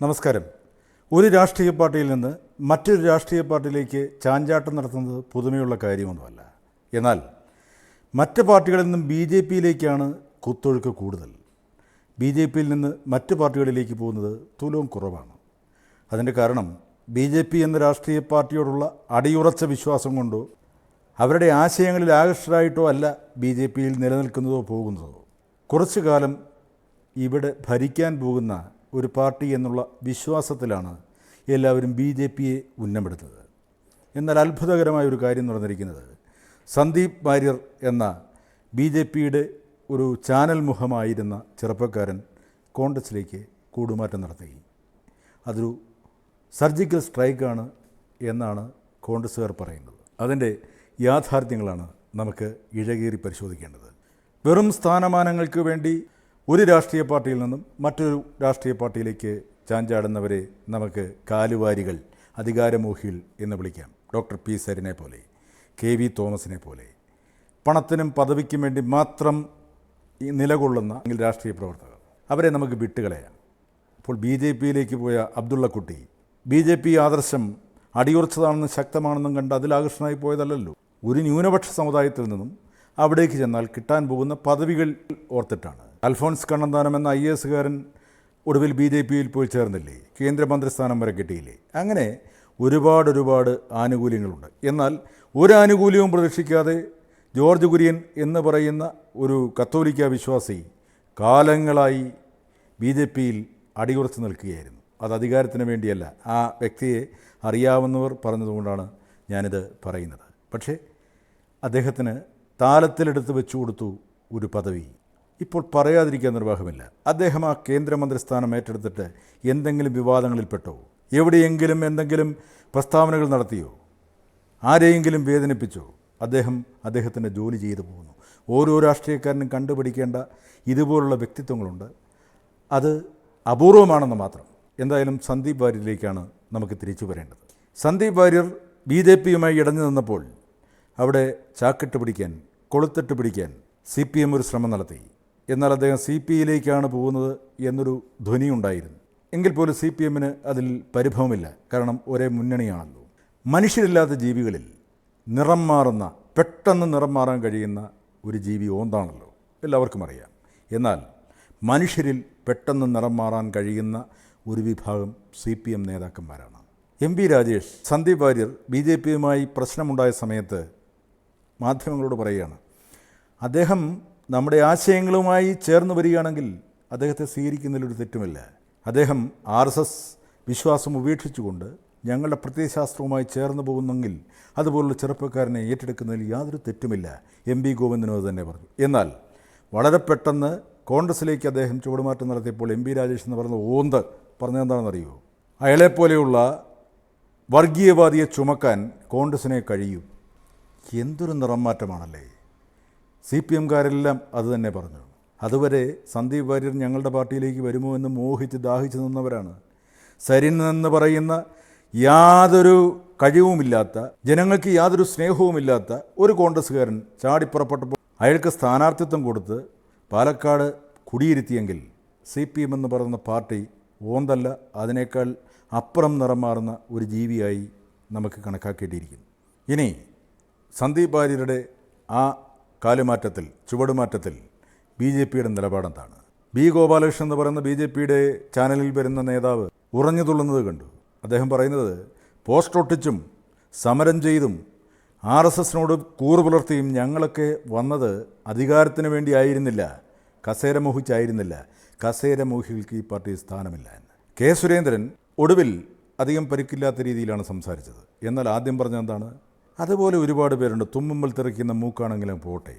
നമസ്കാരം. ഒരു രാഷ്ട്രീയ പാർട്ടിയിൽ നിന്ന് മറ്റൊരു രാഷ്ട്രീയ പാർട്ടിയിലേക്ക് ചാഞ്ചാട്ടം നടത്തുന്നത് പുതുമയുള്ള കാര്യമൊന്നുമല്ല. എന്നാൽ മറ്റ് പാർട്ടികളിൽ നിന്നും ബി ജെ പിയിലേക്കാണ് കുത്തൊഴുക്ക് കൂടുതൽ. ബി ജെ പിയിൽ നിന്ന് മറ്റ് പാർട്ടികളിലേക്ക് പോകുന്നത് തുലവും കുറവാണ്. അതിന്റെ കാരണം ബി ജെ പി എന്ന രാഷ്ട്രീയ പാർട്ടിയോടുള്ള അടിയുറച്ച വിശ്വാസം കൊണ്ടോ അവരുടെ ആശയങ്ങളിൽ ആകർഷരായിട്ടോ അല്ല ബി ജെ പിയിൽ നിലനിൽക്കുന്നതോ പോകുന്നതോ. കുറച്ചു കാലം ഇവിടെ ഭരിക്കാൻ പോകുന്ന ഒരു പാർട്ടി എന്നുള്ള വിശ്വാസത്തിലാണ് എല്ലാവരും ബി ജെ പിയെ ഉന്നമെടുത്തത്. എന്നാൽ അത്ഭുതകരമായ ഒരു കാര്യം നടന്നിരിക്കുന്നത് സന്ദീപ് വാര്യർ എന്ന ബി ജെ പിയുടെ ഒരു ചാനൽ മുഖമായിരുന്ന ചെറുപ്പക്കാരൻ കോൺഗ്രസിലേക്ക് കൂടുമാറ്റം നടത്തി അതൊരു സർജിക്കൽ സ്ട്രൈക്കാണ് എന്നാണ് കോൺഗ്രസ്സുകാർ പറയുന്നത്. അതിന്റെ യാഥാർത്ഥ്യങ്ങളാണ് നമുക്ക് ഇഴകേറി പരിശോധിക്കേണ്ടത്. വെറും സ്ഥാനമാനങ്ങൾക്ക് വേണ്ടി ഒരു രാഷ്ട്രീയ പാർട്ടിയിൽ നിന്നും മറ്റൊരു രാഷ്ട്രീയ പാർട്ടിയിലേക്ക് ചാഞ്ചാടുന്നവരെ നമുക്ക് കാലുവാരികൾ അധികാരമോഹികൾ എന്ന് വിളിക്കാം. ഡോക്ടർ പി സരിനെ പോലെ കെ വി തോമസിനെ പോലെ. പണത്തിനും പദവിക്കും വേണ്ടി മാത്രം നിലകൊള്ളുന്ന രാഷ്ട്രീയ പ്രവർത്തകർ. അവരെ നമുക്ക് വിട്ടുകളയാം. അപ്പോൾ ബി ജെ പിയിലേക്ക് പോയ അബ്ദുള്ളക്കുട്ടി ബി ജെ പി ആദർശം അടിയുറച്ചതാണെന്നും ശക്തമാണെന്നും കണ്ട് അതിൽ ആകർഷണമായി പോയതല്ലല്ലോ. ഒരു ന്യൂനപക്ഷ സമുദായത്തിൽ നിന്നും അവിടേക്ക് ചെന്നാൽ കിട്ടാൻ പോകുന്ന പദവികൾ ഓർത്തിട്ടാണ്. അൽഫോൺസ് കണ്ണന്താനം എന്ന ഐ എസുകാരൻ ഒടുവിൽ ബി ജെ പിയിൽ പോയി ചേർന്നില്ലേ? കേന്ദ്രമന്ത്രിസ്ഥാനം വരെ കിട്ടിയില്ലേ? അങ്ങനെ ഒരുപാട് ഒരുപാട് ആനുകൂല്യങ്ങളുണ്ട്. എന്നാൽ ഒരു ആനുകൂല്യവും പ്രതീക്ഷിക്കാതെ ജോർജ് കുര്യൻ എന്ന് പറയുന്ന ഒരു കത്തോലിക്ക വിശ്വാസി കാലങ്ങളായി ബി ജെ പിയിൽ അടികുറച്ച് നിൽക്കുകയായിരുന്നു. അത് അധികാരത്തിന് വേണ്ടിയല്ല. ആ വ്യക്തിയെ അറിയാവുന്നവർ പറഞ്ഞതുകൊണ്ടാണ് ഞാനിത് പറയുന്നത്. പക്ഷേ അദ്ദേഹത്തിന് താലത്തിലെടുത്ത് വെച്ചു കൊടുത്തു ഒരു പദവി. ഇപ്പോൾ പറയാതിരിക്കാൻ നിർവാഹമില്ല. അദ്ദേഹം ആ കേന്ദ്രമന്ത്രി സ്ഥാനം ഏറ്റെടുത്തിട്ട് എന്തെങ്കിലും വിവാദങ്ങളിൽപ്പെട്ടോ എവിടെയെങ്കിലും എന്തെങ്കിലും പ്രസ്താവനകൾ നടത്തിയോ ആരെയെങ്കിലും വേദനിപ്പിച്ചോ അദ്ദേഹം അദ്ദേഹത്തിന്റെ ജോലി ചെയ്തു പോകുന്നു. ഓരോ രാഷ്ട്രീയക്കാരനും കണ്ടുപിടിക്കേണ്ട ഇതുപോലുള്ള വ്യക്തിത്വങ്ങളുണ്ട്. അത് അപൂർവമാണെന്ന് മാത്രം. എന്തായാലും സന്ദീപ് വാര്യരിലേക്കാണ് നമുക്ക് തിരിച്ചു വരേണ്ടത്. സന്ദീപ് വാര്യർ ബി ജെ പിയുമായി ഇടഞ്ഞു നിന്നപ്പോൾ അവിടെ ചാക്കിട്ട് പിടിക്കാൻ കൊളുത്തിട്ട് പിടിക്കാൻ സി പി എം ഒരു ശ്രമം നടത്തി. എന്നാൽ അദ്ദേഹം സി പി ഐയിലേക്കാണ് പോകുന്നത് എന്നൊരു ധ്വനിയുണ്ടായിരുന്നു. എങ്കിൽ പോലും സി പി എമ്മിന് അതിൽ പരിഭവമില്ല. കാരണം ഒരേ മുന്നണിയാണല്ലോ. മനുഷ്യരില്ലാത്ത ജീവികളിൽ നിറം മാറുന്ന പെട്ടെന്ന് നിറം മാറാൻ കഴിയുന്ന ഒരു ജീവി ഓന്താണല്ലോ. എല്ലാവർക്കും അറിയാം. എന്നാൽ മനുഷ്യരിൽ പെട്ടെന്ന് നിറം മാറാൻ കഴിയുന്ന ഒരു വിഭാഗം C P M നേതാക്കന്മാരാണ്. M P Rajesh Sandeep Warrier B J പിയുമായി പ്രശ്നമുണ്ടായ സമയത്ത് മാധ്യമങ്ങളോട് പറയുകയാണ് അദ്ദേഹം നമ്മുടെ ആശയങ്ങളുമായി ചേർന്ന് വരികയാണെങ്കിൽ അദ്ദേഹത്തെ സ്വീകരിക്കുന്നതിലൊരു തെറ്റുമില്ല. അദ്ദേഹം ആർ എസ് എസ് വിശ്വാസം ഉപേക്ഷിച്ചുകൊണ്ട് ഞങ്ങളുടെ പ്രത്യയശാസ്ത്രവുമായി ചേർന്ന് പോകുന്നെങ്കിൽ അതുപോലുള്ള ചെറുപ്പക്കാരനെ ഏറ്റെടുക്കുന്നതിൽ യാതൊരു തെറ്റുമില്ല. എം ബി ഗോവിന്ദനോ തന്നെ പറഞ്ഞു. എന്നാൽ വളരെ പെട്ടെന്ന് കോൺഗ്രസിലേക്ക് അദ്ദേഹം ചുവടുമാറ്റം നടത്തിയപ്പോൾ എം പി രാജേഷ് എന്ന് പറഞ്ഞ ഓന്ത് പറഞ്ഞതെന്താണെന്നറിയോ അയാളെപ്പോലെയുള്ള വർഗീയവാദിയെ ചുമക്കാൻ കോൺഗ്രസിനെ കഴിയും. എന്തൊരു നിറം മാറ്റമാണല്ലേ? സി പി എംകാരെല്ലാം അത് തന്നെ പറഞ്ഞു. അതുവരെ സന്ദീപ് വാര്യർ ഞങ്ങളുടെ പാർട്ടിയിലേക്ക് വരുമോ എന്ന് മോഹിച്ച് ദാഹിച്ചു നിന്നവരാണ്. സരിൻ എന്ന് പറയുന്ന യാതൊരു കഴിവുമില്ലാത്ത ജനങ്ങൾക്ക് യാതൊരു സ്നേഹവുമില്ലാത്ത ഒരു കോൺഗ്രസ്സുകാരൻ ചാടിപ്പുറപ്പെട്ടപ്പോൾ അയാൾക്ക് സ്ഥാനാർത്ഥിത്വം കൊടുത്ത് പാലക്കാട് കുടിയിരുത്തിയെങ്കിൽ സി പി എം എന്ന് പറയുന്ന പാർട്ടി ഓന്തല്ല അതിനേക്കാൾ അപ്പുറം നിറം മാറുന്ന ഒരു ജീവിയായി നമുക്ക് കണക്കാക്കേണ്ടിയിരിക്കുന്നു. ഇനി സന്ദീപ് വാര്യരുടെ ആ കാലുമാറ്റത്തിൽ ചുവടുമാറ്റത്തിൽ ബി ജെ പിയുടെ നിലപാടെന്താണ്? ബി ഗോപാലകൃഷ്ണൻ എന്ന് പറയുന്ന ബി ജെ പിയുടെ ചാനലിൽ വരുന്ന നേതാവ് ഉറഞ്ഞു തുള്ളുന്നത് കണ്ടു. അദ്ദേഹം പറയുന്നത് പോസ്റ്റ് ഒട്ടിച്ചും സമരം ചെയ്തും ആർ എസ് എസിനോട് കൂറു പുലർത്തിയും ഞങ്ങളൊക്കെ വന്നത് അധികാരത്തിന് വേണ്ടി ആയിരുന്നില്ല. കസേര മോഹികൾക്ക് ഈ പാർട്ടി സ്ഥാനമില്ല എന്ന്. കെ സുരേന്ദ്രൻ ഒടുവിൽ അധികം പരിക്കില്ലാത്ത രീതിയിലാണ് സംസാരിച്ചത്. എന്നാൽ ആദ്യം പറഞ്ഞ എന്താണ്? അതുപോലെ ഒരുപാട് പേരുണ്ട്. തുമ്മുമ്പൽ തിറയ്ക്കുന്ന മൂക്കാണെങ്കിലും പോട്ടെ.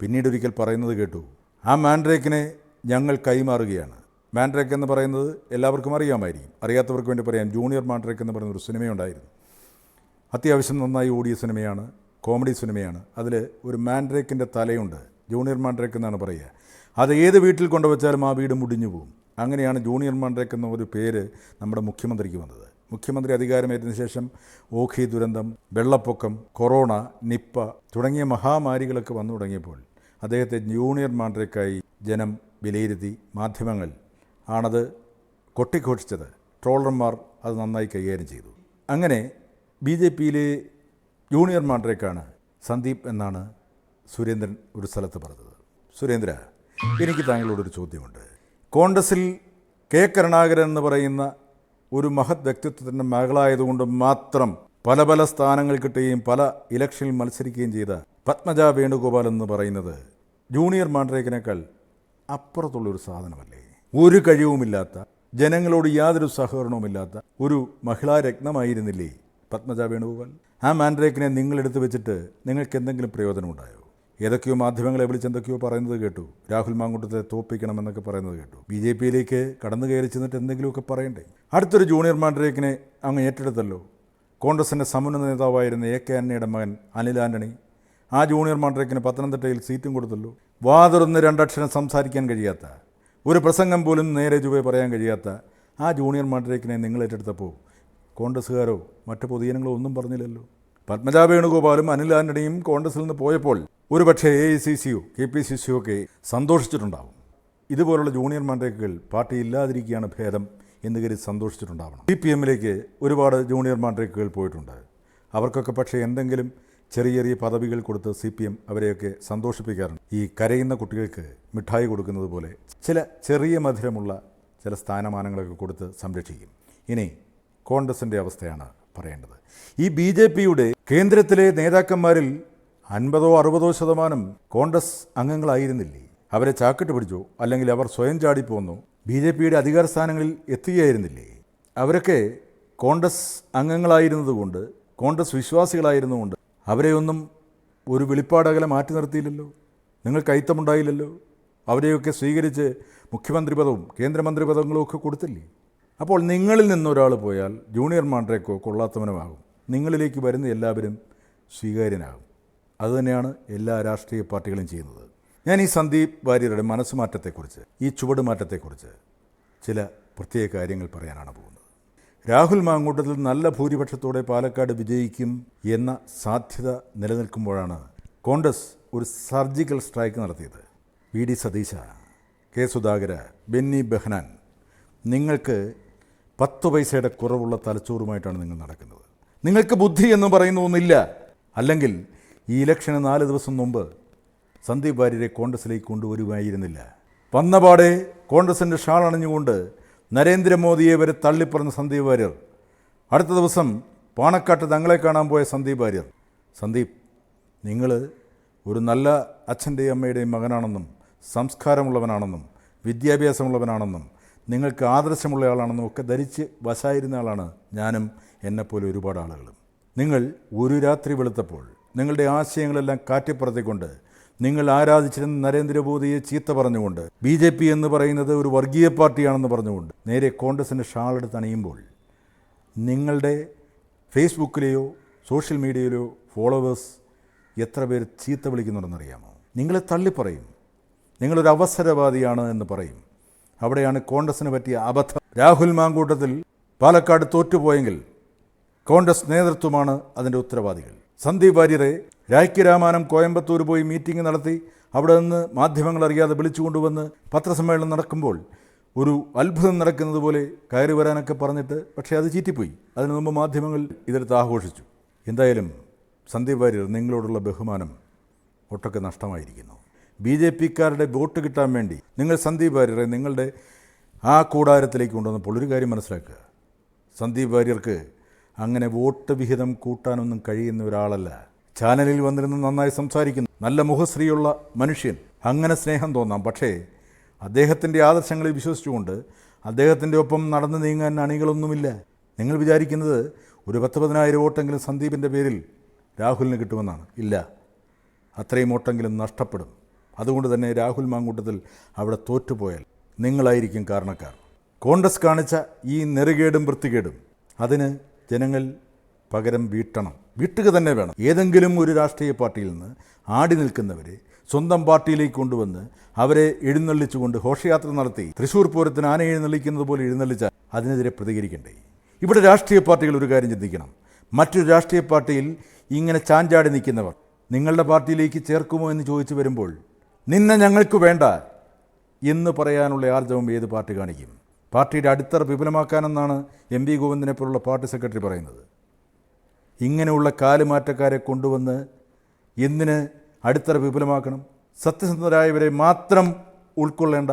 പിന്നീട് ഒരിക്കൽ പറയുന്നത് കേട്ടു. ആ മാൻഡ്രേക്കിനെ ഞങ്ങൾ കൈമാറുകയാണ്. മാൻഡ്രേക്ക് എന്ന് പറയുന്നത് എല്ലാവർക്കും അറിയാമായിരിക്കും. അറിയാത്തവർക്ക് വേണ്ടി പറയാം ജൂനിയർ മാൻഡ്രേക്ക് എന്ന് പറയുന്ന ഒരു സിനിമയുണ്ടായിരുന്നു അത്യാവശ്യം നന്നായി ഓടിയ സിനിമയാണ് കോമഡി സിനിമയാണ്. അതിൽ ഒരു മാൻഡ്രേക്കിന്റെ തലയുണ്ട്. ജൂനിയർ മാൻഡ്രേക്ക് എന്നാണ് പറയുക. അത് ഏത് വീട്ടിൽ കൊണ്ടുവച്ചാലും ആ വീട് മുടിഞ്ഞു പോകും. അങ്ങനെയാണ് ജൂനിയർ മാൻഡ്രേക്ക് എന്ന ഒരു പേര് നമ്മുടെ മുഖ്യമന്ത്രിക്ക് വന്നത്. മുഖ്യമന്ത്രി അധികാരമേറ്റതിന് ശേഷം ഓഖി ദുരന്തം വെള്ളപ്പൊക്കം കൊറോണ നിപ്പ തുടങ്ങിയ മഹാമാരികളൊക്കെ വന്നു തുടങ്ങിയപ്പോൾ അദ്ദേഹത്തെ ജൂനിയർ മാൻഡ്രേക്കായി ജനം വിലയിരുത്തി മാധ്യമങ്ങൾ ആണത് കൊട്ടിഘോഷിച്ചത്. ട്രോളർമാർ അത് നന്നായി കൈകാര്യം ചെയ്തു. അങ്ങനെ ബി ജെ പിയിലെ ജൂനിയർ മാൻഡ്രേക്കാണ് സന്ദീപ് എന്നാണ് സുരേന്ദ്രൻ ഒരു സ്ഥലത്ത് പറഞ്ഞത്. സുരേന്ദ്ര എനിക്ക് താങ്കളോടൊരു ചോദ്യമുണ്ട്. കോൺഗ്രസിൽ കെ കരുണാകരൻ എന്ന് പറയുന്ന ഒരു മഹത് വ്യക്തിത്വത്തിന്റെ മകളായതുകൊണ്ട് മാത്രം പല പല സ്ഥാനങ്ങൾ കിട്ടുകയും പല ഇലക്ഷനിൽ മത്സരിക്കുകയും ചെയ്ത പത്മജ വേണുഗോപാൽ എന്ന് പറയുന്നത് ജൂനിയർ മാൻഡ്രേക്കിനേക്കാൾ അപ്പുറത്തുള്ളൊരു സാധനമല്ലേ? ഒരു കഴിവുമില്ലാത്ത ജനങ്ങളോട് യാതൊരു സഹകരണവുമില്ലാത്ത ഒരു മഹിളാ രത്നമായിരുന്നില്ലേ പത്മജ വേണുഗോപാൽ? ആ മാൻഡ്രേക്കിനെ നിങ്ങളെടുത്ത് വെച്ചിട്ട് നിങ്ങൾക്ക് എന്തെങ്കിലും പ്രയോജനമുണ്ടായോ? ഏതൊക്കെയോ മാധ്യമങ്ങളെ വിളിച്ച് എന്തൊക്കെയോ പറയുന്നത് കേട്ടു. രാഹുൽ മാങ്കുട്ടത്തെ തോപ്പിക്കണമെന്നൊക്കെ പറയുന്നത് കേട്ടു. ബി ജെ പിയിലേക്ക് കടന്നു കയറി ചെന്നിട്ട് എന്തെങ്കിലുമൊക്കെ പറയണ്ടേ? അടുത്തൊരു ജൂനിയർ മാൻഡ്രേക്കിനെ അങ്ങ് ഏറ്റെടുത്തല്ലോ. കോൺഗ്രസിന്റെ സമുന്നത നേതാവായിരുന്ന എ കെ അന്നയുടെ മകൻ അനിൽ ആന്റണി ആ ജൂനിയർ മാൻഡ്രേക്കിന് പത്തനംതിട്ടയിൽ സീറ്റും കൊടുത്തല്ലോ. വാതുറന്ന് രണ്ടക്ഷരം സംസാരിക്കാൻ കഴിയാത്ത ഒരു പ്രസംഗം പോലും നേരെ ചുവേ പറയാൻ കഴിയാത്ത ആ ജൂനിയർ മാൻഡ്രേക്കിനെ നിങ്ങൾ ഏറ്റെടുത്തപ്പോൾ കോൺഗ്രസ്സുകാരോ മറ്റു പൊതുജനങ്ങളോ ഒന്നും പറഞ്ഞില്ലല്ലോ. പത്മജ വേണുഗോപാലും അനിൽ ആന്റണിയും കോൺഗ്രസിൽ നിന്ന് പോയപ്പോൾ ഒരുപക്ഷെ എ ഐ സി സിയോ കെ പി സി സിയോ ഒക്കെ സന്തോഷിച്ചിട്ടുണ്ടാവും. ഇതുപോലുള്ള ജൂനിയർ മാൻഡ്രേക്കുകൾ പാർട്ടി ഇല്ലാതിരിക്കുകയാണ് ഭേദം എന്ന് കരുതി സന്തോഷിച്ചിട്ടുണ്ടാവണം. സി പി എമ്മിലേക്ക് ഒരുപാട് ജൂനിയർ മാൻഡ്രേക്കുകൾ പോയിട്ടുണ്ട്. അവർക്കൊക്കെ പക്ഷേ എന്തെങ്കിലും ചെറിയ ചെറിയ പദവികൾ കൊടുത്ത് സി പി എം അവരെയൊക്കെ സന്തോഷിപ്പിക്കാറുണ്ട്. ഈ കരയുന്ന കുട്ടികൾക്ക് മിഠായി കൊടുക്കുന്നത് പോലെ ചില ചെറിയ മധുരമുള്ള ചില സ്ഥാനമാനങ്ങളൊക്കെ കൊടുത്ത് സംരക്ഷിക്കും. ഇനി കോൺഗ്രസിന്റെ അവസ്ഥയാണ് പറയേണ്ടത്. ഈ ബി ജെ പിയുടെ കേന്ദ്രത്തിലെ നേതാക്കന്മാരിൽ അൻപതോ അറുപതോ ശതമാനം കോൺഗ്രസ് അംഗങ്ങളായിരുന്നില്ലേ? അവരെ ചാക്കിട്ട് പിടിച്ചോ? അല്ലെങ്കിൽ അവർ സ്വയം ചാടിപ്പോന്നു? ബി ജെ പിയുടെ അധികാര സ്ഥാനങ്ങളിൽ എത്തുകയായിരുന്നില്ലേ? അവരൊക്കെ കോൺഗ്രസ് അംഗങ്ങളായിരുന്നതുകൊണ്ട് കോൺഗ്രസ് വിശ്വാസികളായിരുന്നുകൊണ്ട് അവരെയൊന്നും ഒരു വെളിപ്പാടകലെ മാറ്റി നിർത്തിയില്ലല്ലോ? നിങ്ങൾ കൈത്തമുണ്ടായില്ലല്ലോ? അവരെയൊക്കെ സ്വീകരിച്ച് മുഖ്യമന്ത്രി പദവും കേന്ദ്രമന്ത്രി പദങ്ങളും ഒക്കെ കൊടുത്തില്ലേ? അപ്പോൾ നിങ്ങളിൽ നിന്നൊരാൾ പോയാൽ ജൂനിയർ മാൻഡ്രേക്കോ കൊള്ളാത്തവനുമാകും. നിങ്ങളിലേക്ക് വരുന്ന എല്ലാവരും സ്വീകാര്യനാകും. അതുതന്നെയാണ് എല്ലാ രാഷ്ട്രീയ പാർട്ടികളും ചെയ്യുന്നത്. ഞാൻ ഈ സന്ദീപ് വാര്യരുടെ മനസ്സുമാറ്റത്തെക്കുറിച്ച് ഈ ചുവടുമാറ്റത്തെക്കുറിച്ച് ചില പ്രത്യേക കാര്യങ്ങൾ പറയാനാണ് പോകുന്നത്. രാഹുൽ മാങ്കൂട്ടത്തിൽ നല്ല ഭൂരിപക്ഷത്തോടെ പാലക്കാട് വിജയിക്കും എന്ന സാധ്യത നിലനിൽക്കുമ്പോഴാണ് കോൺഗ്രസ് ഒരു സർജിക്കൽ സ്ട്രൈക്ക് നടത്തിയത്. V. D. Satheesa K. Sudhakara Benny Behnan നിങ്ങൾക്ക് പത്ത് പൈസയുടെ കുറവുള്ള തലച്ചോറുമായിട്ടാണ് നിങ്ങൾ നടക്കുന്നത്. നിങ്ങൾക്ക് ബുദ്ധി എന്ന് പറയുന്ന ഒന്നില്ല അല്ലെങ്കിൽ ഈ ഇലക്ഷന് നാല് ദിവസം മുമ്പ് സന്ദീപ് വാര്യരെ കോൺഗ്രസിലേക്ക് കൊണ്ടുവരുമായിരുന്നില്ല. വന്നപാടെ കോൺഗ്രസിന്റെ ഷാൾ അണിഞ്ഞുകൊണ്ട് നരേന്ദ്രമോദിയെ വരെ തള്ളിപ്പറഞ്ഞ സന്ദീപ് വാര്യർ. അടുത്ത ദിവസം പാണക്കാട്ട് തങ്ങളെ കാണാൻ പോയ സന്ദീപ് വാര്യർ. സന്ദീപ് നിങ്ങൾ ഒരു നല്ല അച്ഛന്റെയും അമ്മയുടെയും മകനാണെന്നും സംസ്കാരമുള്ളവനാണെന്നും വിദ്യാഭ്യാസമുള്ളവനാണെന്നും നിങ്ങൾക്ക് ആദർശമുള്ള ആളാണെന്നും ഒക്കെ ധരിച്ച് വശായിരുന്ന ആളാണ് ഞാനും എന്നെപ്പോലെ ഒരുപാട് ആളുകളും. നിങ്ങൾ ഒരു രാത്രി വെളുത്തപ്പോൾ നിങ്ങളുടെ ആശയങ്ങളെല്ലാം കാറ്റിപ്പുറത്തിക്കൊണ്ട് നിങ്ങൾ ആരാധിച്ചിരുന്ന നരേന്ദ്രമോദിയെ ചീത്ത പറഞ്ഞുകൊണ്ട് ബി ജെ പി എന്ന് പറയുന്നത് ഒരു വർഗീയ പാർട്ടിയാണെന്ന് പറഞ്ഞുകൊണ്ട് നേരെ കോൺഗ്രസിന്റെ ഷാളെടുത്ത് അണിയുമ്പോൾ നിങ്ങളുടെ ഫേസ്ബുക്കിലെയോ സോഷ്യൽ മീഡിയയിലെയോ ഫോളോവേഴ്സ് എത്ര പേര് ചീത്ത വിളിക്കുന്നുണ്ടെന്നറിയാമോ? നിങ്ങളെ തള്ളിപ്പറയും. നിങ്ങളൊരു അവസരവാദിയാണ് എന്ന് പറയും. അവിടെയാണ് കോൺഗ്രസിന് പറ്റിയ അബദ്ധം. രാഹുൽ മാങ്കൂട്ടത്തിൽ പാലക്കാട് തോറ്റുപോയെങ്കിൽ കോൺഗ്രസ് നേതൃത്വമാണ് അതിന്റെ ഉത്തരവാദികൾ. സന്ദീപ് വാര്യരെ രാജ്യരാമാനം കോയമ്പത്തൂർ പോയി മീറ്റിംഗ് നടത്തി അവിടെ നിന്ന് മാധ്യമങ്ങൾ അറിയാതെ വിളിച്ചുകൊണ്ടുവന്ന് പത്രസമ്മേളനം നടക്കുമ്പോൾ ഒരു അത്ഭുതം നടക്കുന്നത് പോലെ കയറി വരാനൊക്കെ പറഞ്ഞിട്ട് പക്ഷേ അത് ചീറ്റിപ്പോയി. അതിനു മുമ്പ് മാധ്യമങ്ങൾ ഇതെടുത്ത് ആഘോഷിച്ചു. എന്തായാലും സന്ദീപ് വാര്യർ നിങ്ങളോടുള്ള ബഹുമാനം ഒട്ടൊക്കെ നഷ്ടമായിരിക്കുന്നു. ബി ജെ പിക്കാരുടെ വോട്ട് കിട്ടാൻ വേണ്ടി നിങ്ങൾ സന്ദീപ് വാര്യരെ നിങ്ങളുടെ ആ കൂടാരത്തിലേക്ക് കൊണ്ടുവന്നപ്പോൾ ഒരു കാര്യം മനസ്സിലാക്കുക. സന്ദീപ് വാര്യർക്ക് അങ്ങനെ വോട്ട് വിഹിതം കൂട്ടാനൊന്നും കഴിയുന്ന ഒരാളല്ല. ചാനലിൽ വന്നിരുന്ന് നന്നായി സംസാരിക്കുന്നു. നല്ല മുഖശ്രീയുള്ള മനുഷ്യൻ. അങ്ങനെ സ്നേഹം തോന്നാം. പക്ഷേ അദ്ദേഹത്തിന്റെ ആദർശങ്ങളിൽ വിശ്വസിച്ചുകൊണ്ട് അദ്ദേഹത്തിന്റെ ഒപ്പം നടന്നു നീങ്ങാൻ അണികളൊന്നുമില്ല. നിങ്ങൾ വിചാരിക്കുന്നത് ഒരു പത്ത് പതിനായിരം വോട്ടെങ്കിലും സന്ദീപിന്റെ പേരിൽ രാഹുലിന് കിട്ടുമെന്നാണ്. ഇല്ല. അത്രയും വോട്ടെങ്കിലും നഷ്ടപ്പെടും. അതുകൊണ്ട് തന്നെ രാഹുൽ മാങ്കൂട്ടത്തിൽ അവിടെ തോറ്റുപോയാൽ നിങ്ങളായിരിക്കും കാരണക്കാർ. കോൺഗ്രസ് കാണിച്ച ഈ നെറുകേടും വൃത്തികേടും അതിന് ജനങ്ങൾ പകരം വീട്ടണം. വീട്ടുക തന്നെ വേണം. ഏതെങ്കിലും ഒരു രാഷ്ട്രീയ പാർട്ടിയിൽ നിന്ന് ആടി നിൽക്കുന്നവരെ സ്വന്തം പാർട്ടിയിലേക്ക് കൊണ്ടുവന്ന് അവരെ എഴുന്നള്ളിച്ചുകൊണ്ട് ഘോഷയാത്ര നടത്തി തൃശ്ശൂർ പൂരത്തിന് ആന എഴുന്നള്ളിക്കുന്നത് പോലെ എഴുന്നള്ളിച്ചാൽ അതിനെതിരെ പ്രതികരിക്കണ്ടേ? ഇവിടെ രാഷ്ട്രീയ പാർട്ടികൾ ഒരു കാര്യം ചിന്തിക്കണം. മറ്റൊരു രാഷ്ട്രീയ പാർട്ടിയിൽ ഇങ്ങനെ ചാഞ്ചാടി നിൽക്കുന്നവർ നിങ്ങളുടെ പാർട്ടിയിലേക്ക് ചേർക്കുമോ എന്ന് ചോദിച്ചു വരുമ്പോൾ നിന്നെ ഞങ്ങൾക്ക് വേണ്ട എന്ന് പറയാനുള്ള ആർജവം ഏത് പാർട്ടി കാണിക്കും? പാർട്ടിയുടെ അടിത്തറ വിപുലമാക്കാനെന്നാണ് എം വി ഗോവിന്ദനെ പോലുള്ള പാർട്ടി സെക്രട്ടറി പറയുന്നത്. ഇങ്ങനെയുള്ള കാലുമാറ്റക്കാരെ കൊണ്ടുവന്ന് എന്തിന് അടിത്തറ വിപുലമാക്കണം? സത്യസന്ധരായവരെ മാത്രം ഉൾക്കൊള്ളേണ്ട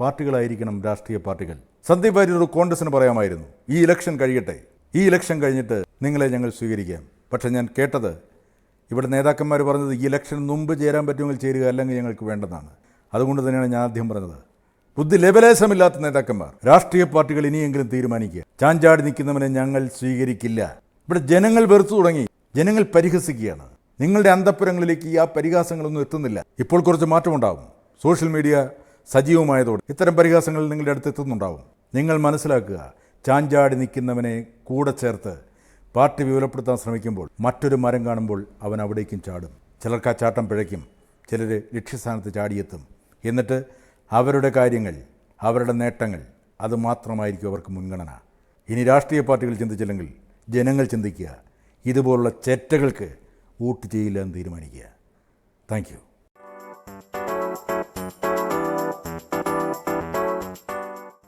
പാർട്ടികളായിരിക്കണം രാഷ്ട്രീയ പാർട്ടികൾ. സന്ദീപ് വാര്യരോട് കോൺഗ്രസിന് പറയാമായിരുന്നു ഈ ഇലക്ഷൻ കഴിയട്ടെ. ഈ ഇലക്ഷൻ കഴിഞ്ഞിട്ട് നിങ്ങളെ ഞങ്ങൾ സ്വീകരിക്കാം. പക്ഷേ ഞാൻ കേട്ടത് ഇവിടെ നേതാക്കന്മാർ പറഞ്ഞത് ഇലക്ഷൻ മുമ്പ് ചേരാൻ പറ്റുമെങ്കിൽ ചേരുക അല്ലെങ്കിൽ ഞങ്ങൾക്ക് വേണ്ടതാണ്. അതുകൊണ്ട് തന്നെയാണ് ഞാൻ ആദ്യം പറഞ്ഞത്. ബുദ്ധി ലബലേശമില്ലാത്ത നേതാക്കന്മാർ രാഷ്ട്രീയ പാർട്ടികൾ ഇനിയെങ്കിലും തീരുമാനിക്കുക. ചാഞ്ചാടി നിൽക്കുന്നവനെ ഞങ്ങൾ സ്വീകരിക്കില്ല. ഇവിടെ ജനങ്ങൾ വെറുത്തു തുടങ്ങി. ജനങ്ങൾ പരിഹസിക്കുകയാണ്. നിങ്ങളുടെ അന്തപ്പുരങ്ങളിലേക്ക് ആ പരിഹാസങ്ങളൊന്നും എത്തുന്നില്ല. ഇപ്പോൾ കുറച്ച് മാറ്റമുണ്ടാകും സോഷ്യൽ മീഡിയ സജീവമായതോടെ ഇത്തരം പരിഹാസങ്ങൾ നിങ്ങളുടെ അടുത്ത് എത്തുന്നുണ്ടാവും. നിങ്ങൾ മനസ്സിലാക്കുക ചാഞ്ചാടി നിൽക്കുന്നവനെ കൂടെ ചേർത്ത് പാർട്ടി വിപുലപ്പെടുത്താൻ ശ്രമിക്കുമ്പോൾ മറ്റൊരു മരം കാണുമ്പോൾ അവൻ അവിടേക്കും ചാടും. ചിലർക്ക് ആ ചാട്ടം പിഴയ്ക്കും. ചിലർ ലക്ഷ്യസ്ഥാനത്ത് ചാടിയെത്തും. എന്നിട്ട് അവരുടെ കാര്യങ്ങൾ അവരുടെ നേട്ടങ്ങൾ അത് മാത്രമായിരിക്കും അവർക്ക് മുൻഗണന. ഇനി രാഷ്ട്രീയ പാർട്ടികൾ ചിന്തിച്ചില്ലെങ്കിൽ ജനങ്ങൾ ചിന്തിക്കുക. ഇതുപോലുള്ള ചേറ്റകൾക്ക് വോട്ട് ചെയ്യില്ല എന്ന് തീരുമാനിക്കുക. താങ്ക്